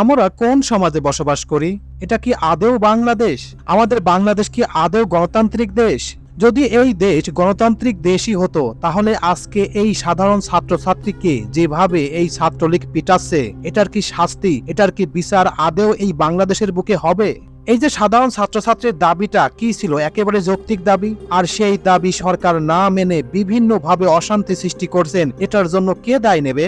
আমরা কোন সমাজে বসবাস করি? এটা কি আদৌ বাংলাদেশ? আমাদের বাংলাদেশ কি আদৌ গণতান্ত্রিক দেশ? যদি এই দেশ গণতান্ত্রিক দেশই হতো, তাহলে আজকে এই সাধারণ ছাত্রছাত্রীকে যেভাবে এই ছাত্রলীগ পিটাচ্ছে, এটার কি শাস্তি, এটার কি বিচার আদেও এই বাংলাদেশের বুকে হবে? এই যে সাধারণ ছাত্রছাত্রীর দাবিটা কি ছিল? একেবারে যৌক্তিক দাবি? আর সেই দাবি সরকার না মেনে বিভিন্নভাবে অশান্তি সৃষ্টি করছেন, এটার জন্য কে দায় নেবে?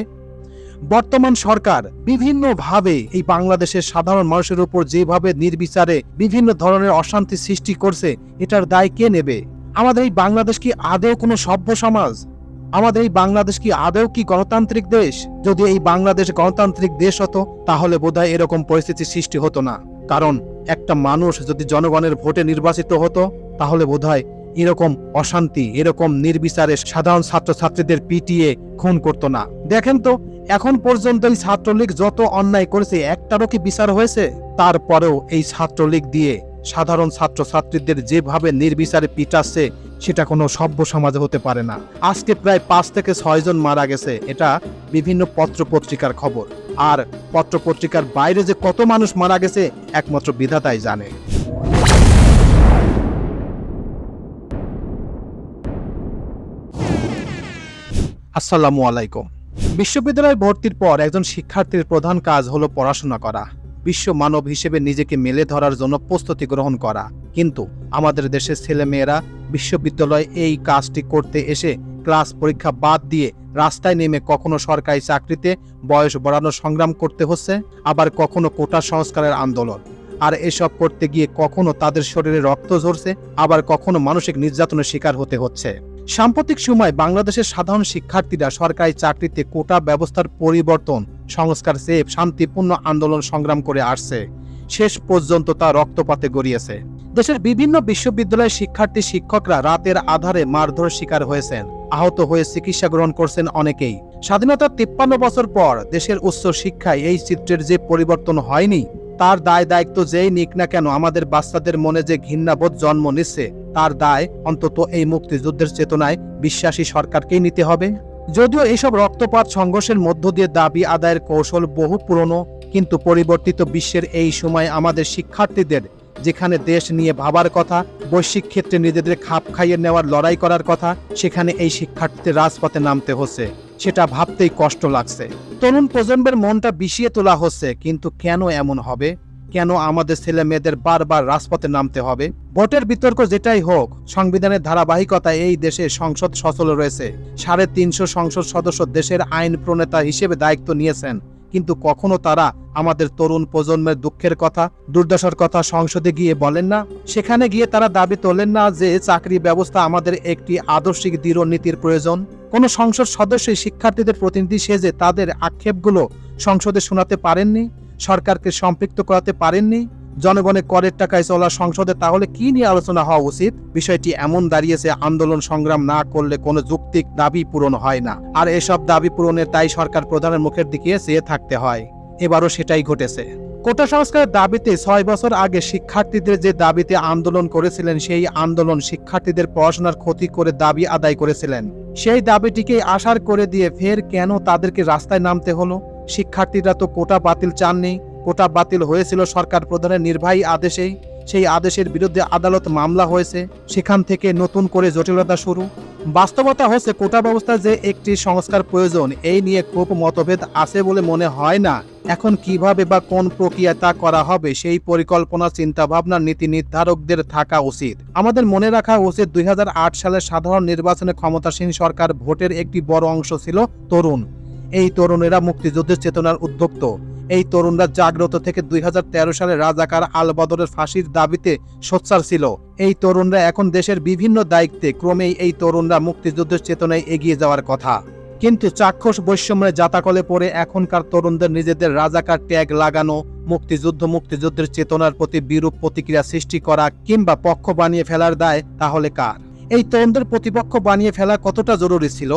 বর্তমান সরকার বিভিন্নভাবে এই বাংলাদেশের সাধারণ মানুষের উপর যেভাবে নির্বিচারে বিভিন্ন ধরনের অশান্তি সৃষ্টি করছে, এটার দায় কে নেবে? আমাদের এই বাংলাদেশ কি আদৌ কোনো সভ্য সমাজ? আমাদের এই বাংলাদেশ কি আদৌ কি গণতান্ত্রিক দেশ? যদি এই বাংলাদেশ গণতান্ত্রিক দেশ হতো, তাহলে বোধহয় এরকম পরিস্থিতি সৃষ্টি হতো না। কারণ একটা মানুষ যদি জনগণের ভোটে নির্বাচিত হতো, তাহলে বোধহয় এরকম অশান্তি, এরকম নির্বিচারে সাধারণ ছাত্রছাত্রীদের পিটিয়ে খুন করতো না। দেখেন তো এখন পর্যন্ত এই ছাত্রলীগ যত অন্যায় করেছে, একটারও কি বিচার হয়েছে? তারপরেও এই ছাত্রলীগ দিয়ে সাধারণ ছাত্রছাত্রীদের যেভাবে নির্বিচারে পিটাচ্ছে, সেটা কোনো সভ্য সমাজে হতে পারে না। আজকে প্রায় পাঁচ থেকে ছয় জন মারা গেছে, এটা বিভিন্ন পত্র পত্রিকার খবর। আর পত্র পত্রিকার বাইরে যে কত মানুষ মারা গেছে, একমাত্র বিধাতাই জানে। আসসালামু আলাইকুম। বিশ্ববিদ্যালয়ে ভর্তির পর একজন শিক্ষার্থীর প্রধান কাজ হলো পড়াশোনা করা। বিশ্ব মানব হিসেবে নিজেকে মেলে ধরার জন্য প্রস্তুতি গ্রহণ করা। কিন্তু আমাদের দেশের ছেলেমেয়েরা বিশ্ববিদ্যালয়ে এই কাজটি করতে এসে ক্লাস পরীক্ষা বাদ দিয়ে রাস্তায় নেমে কখনো সরকারি চাকরিতে বয়স বাড়ানোর সংগ্রাম করতে হচ্ছে, আবার কখনো কোটা সংস্কারের আন্দোলন। আর এসব করতে গিয়ে কখনো তাদের শরীরে রক্ত ঝরছে, আবার কখনো মানসিক নির্যাতনের শিকার হতে হচ্ছে। সাম্প্রতিক সময় বাংলাদেশের সাধারণ শিক্ষার্থীরা সরকারি চাকরিতে কোটা ব্যবস্থার পরিবর্তন, সংস্কার চেয়ে শান্তিপূর্ণ আন্দোলন সংগ্রাম করে আসছে। শেষ পর্যন্ত তা রক্তপাতে গড়িয়েছে। দেশের বিভিন্ন বিশ্ববিদ্যালয়ের শিক্ষার্থী শিক্ষকরা রাতের আধারে মারধর শিকার হয়েছেন। আহত হয়ে চিকিৎসা গ্রহণ করছেন অনেকেই। স্বাধীনতার তিপ্পান্ন বছর পর দেশের উচ্চ শিক্ষায় এই চিত্রের যে পরিবর্তন হয়নি, তার দায় দায়িত্ব যেই নিক না কেন আমাদের বাচ্চাদের মনে যে ঘৃণাবোধ জন্ম নিচ্ছে, তার দায় অন্তত এই মুক্তিযুদ্ধের চেতনায় বিশ্বাসী সরকারকেই নিতে হবে। যদিও এইসব রক্তপাত সংঘর্ষের মধ্য দিয়ে দাবি আদায়ের কৌশল বহু পুরনো, কিন্তু পরিবর্তিত বিশ্বের এই সময় আমাদের শিক্ষার্থীদের, যেখানে দেশ নিয়ে ভাবার কথা, বৈশ্বিক ক্ষেত্রে নিজেদের খাপ খাইয়ে নেওয়ার লড়াই করার কথা, সেখানে এই শিক্ষার্থীদের রাজপথে নামতে হচ্ছে। সেটা ভাবতেই কষ্ট লাগছে। তরুণ প্রজন্মের মনটা বিষিয়ে তোলা হচ্ছে, কিন্তু কেন এমন হবে? কেন আমাদের ছেলে মেয়েদের বারবার রাজপথে নামতে হবে? ভোটের বিতর্ক যেটাই হোক, সংবিধানের ধারাবাহিকতা এই দেশে সংসদ সচল রয়েছে। সাড়ে তিনশো সংসদ সদস্য দেশের আইন প্রণেতা হিসেবে দায়িত্ব নিয়েছেন। কিন্তু কখনো তারা আমাদের তরুণ প্রজন্মের দুঃখের কথা, দুর্দশার কথা সংসদে গিয়ে বলেন না? সেখানে গিয়ে তারা দাবি তোলেন না যে চাকরি ব্যবস্থা আমাদের একটি আদর্শিক দৃঢ় নীতির প্রয়োজন। কোনো সংসদ সদস্যই শিক্ষার্থীদের প্রতিনিধি সেজে তাদের আক্ষেপগুলো সংসদে শোনাতে পারেননি? সরকারকে সম্পৃক্ত করাতে পারেননি। জনগণের করের টাকায় চলা সংসদে তাহলে কি নিয়ে আলোচনা হওয়া উচিত? বিষয়টি এমন দাঁড়িয়েছে, আন্দোলন সংগ্রাম না করলে কোনো যৌক্তিক দাবি পূরণ হয় না। আর এসব দাবি পূরণের তাই সরকার প্রধানের মুখের দিকে চেয়ে থাকতে হয়। এবারও সেটাই ঘটেছে। কোটা সংস্কারের দাবিতে ছয় বছর আগে শিক্ষার্থীদের যে দাবিতে আন্দোলন করেছিলেন, সেই আন্দোলন শিক্ষার্থীদের পড়াশোনার ক্ষতি করে দাবি আদায় করেছিলেন। সেই দাবিটিকে আশার করে দিয়ে ফের কেন তাদেরকে রাস্তায় নামতে হলো? শিক্ষার্থীরা তো কোটা বাতিল চাননি। কোটা বাতিল হয়েছিল সরকার প্রধানের নির্বাহী আদেশেই সেই আদেশের বিরুদ্ধে আদালত মামলা হয়েছে। সেখান থেকে নতুন করে জটিলতা শুরু। বাস্তবতা হচ্ছে কোটা ব্যবস্থা যে একটি সংস্কার প্রয়োজন, এই নিয়ে খুব মতভেদ আছে বলে মনে হয় না। এখন কীভাবে বা কোন প্রক্রিয়ায় তা করা হবে, সেই পরিকল্পনা, চিন্তাভাবনা, নীতি নির্ধারকদের থাকা উচিত। আমাদের মনে রাখা উচিত দুই হাজার আট সালের সাধারণ নির্বাচনে ক্ষমতাসীন সরকার ভোটের একটি বড় অংশ ছিল তরুণ। এই তরুণেরা মুক্তিযুদ্ধের চেতনার উদ্যোক্ত। এই তরুণরা জাগ্রত থেকে দুই হাজার তেরো সালে রাজাকার আল বদরের ফাঁসির দাবিতে সোচ্চার ছিল। এই তরুণরা এখন দেশের বিভিন্ন দায়িত্বে, ক্রমেই এই তরুণরা মুক্তিযুদ্ধের চেতনায় এগিয়ে যাওয়ার কথা। কিন্তু চাক্ষুষ বৈষম্যের জাতাকলে পড়ে এখনকার তরুণদের নিজেদের রাজাকার ট্যাগ লাগানো, মুক্তিযুদ্ধ মুক্তিযুদ্ধের চেতনার প্রতি বিরূপ প্রতিক্রিয়া সৃষ্টি করা কিংবা পক্ষ বানিয়ে ফেলার দায় তাহলে কার? এই তরুণদের প্রতিপক্ষ বানিয়ে ফেলা কতটা জরুরি ছিল?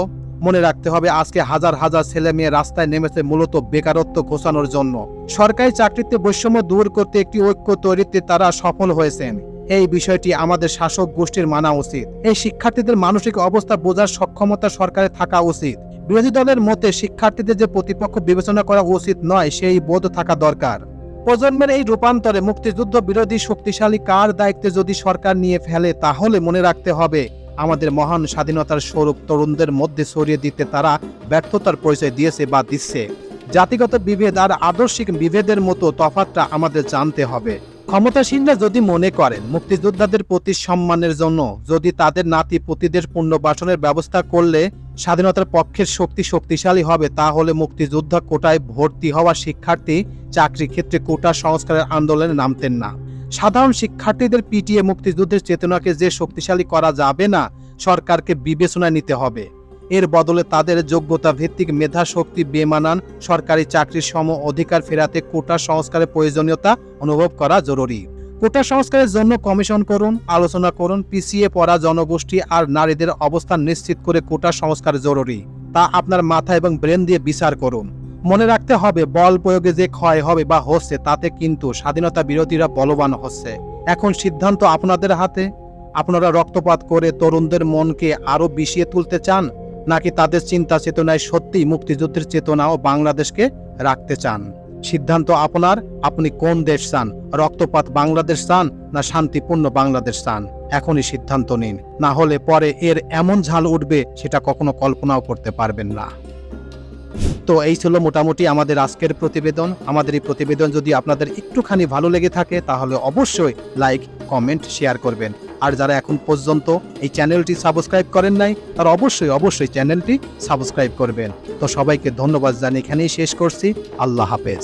মনে রাখতে হবে, আজকে হাজার হাজার ছেলে মেয়ে রাস্তায় নেমেছে মূলত বেকারত্ব ঘোষানোর জন্য। সরকারি চাকরিতে বৈষম্য দূর করতে একটি ঐক্য তৈরিতে তারা সফল হয়েছেন। এই বিষয়টি আমাদের শাসক গোষ্ঠীর মানা উচিত। এই শিক্ষার্থীদের মানসিক অবস্থা বোঝার সক্ষমতা সরকারের থাকা উচিত। বিরোধী দলের মতে শিক্ষার্থীদের যে প্রতিপক্ষ বিবেচনা করা উচিত নয়, সেই বোধ থাকা দরকার। প্রজন্মের এই রূপান্তরে মুক্তিযুদ্ধ বিরোধী শক্তিশালী কার দায়িত্বে যদি সরকার নিয়ে ফেলে, তাহলে মনে রাখতে হবে আমাদের মহান স্বাধীনতার স্বরূপ তরুণদের মধ্যে ছড়িয়ে দিতে তারা ব্যর্থতার পরিচয় দিয়েছে বা দিচ্ছে। জাতিগত বিভেদ আর আদর্শিক বিভেদের মতো তফাতটা আমাদের জানতে হবে। ক্ষমতাসীনরা যদি মনে করেন মুক্তিযোদ্ধাদের প্রতি সম্মানের জন্য, যদি তাদের নাতি পুতিদের পুনর্বাসনের ব্যবস্থা করলে স্বাধীনতার পক্ষের শক্তি শক্তিশালী হবে, তাহলে মুক্তিযোদ্ধা কোটায় ভর্তি হওয়া শিক্ষার্থী চাকরি ক্ষেত্রে কোটা সংস্কারের আন্দোলনে নামতেন না। সাধারণ শিক্ষার্থীদের পিটিএ মুক্তিযুদ্ধের চেতনাকে যে শক্তিশালী করা যাবে না, সরকারকে বিবেচনায় নিতে হবে। এর বদলে তাদের যোগ্যতা ভিত্তিক মেধা শক্তি বেমানান সরকারি চাকরির সম অধিকার ফেরাতে কোটা সংস্কারের প্রয়োজনীয়তা অনুভব করা জরুরি। কোটা সংস্কারের জন্য কমিশন করুন, আলোচনা করুন, পিছিয়ে পড়া জনগোষ্ঠী আর নারীদের অবস্থান নিশ্চিত করে কোটা সংস্কার জরুরি। তা আপনার মাথা এবং ব্রেন দিয়ে বিচার করুন। মনে রাখতে হবে, বল প্রয়োগে যে ক্ষয় হবে বা হচ্ছে, তাতে কিন্তু স্বাধীনতা বিরোধীরা বলবান হচ্ছে। এখন সিদ্ধান্ত আপনাদের হাতে? আপনারা রক্তপাত করে তরুণদের মনকে আরও বিষিয়ে তুলতে চান, নাকি তাদের চিন্তা চেতনায় সত্যিই মুক্তিযুদ্ধের চেতনা ও বাংলাদেশকে রাখতে চান? সিদ্ধান্ত আপনার, আপনি কোন দেশ চান? রক্তপাত বাংলাদেশ চান, না শান্তিপূর্ণ বাংলাদেশ চান? এখনই সিদ্ধান্ত নিন, না হলে পরে এর এমন ঝাল উঠবে, সেটা কখনো কল্পনাও করতে পারবেন না। তো এই ছিল মোটামুটি আমাদের আজকের প্রতিবেদন। আমাদের এই প্রতিবেদন যদি আপনাদের একটুখানি ভালো লেগে থাকে, তাহলে অবশ্যই লাইক, কমেন্ট, শেয়ার করবেন। আর যারা এখন পর্যন্ত এই চ্যানেলটি সাবস্ক্রাইব করেন নাই, তারা অবশ্যই অবশ্যই চ্যানেলটি সাবস্ক্রাইব করবেন। তো সবাইকে ধন্যবাদ জানিয়ে এখানেই শেষ করছি। আল্লাহ হাফেজ।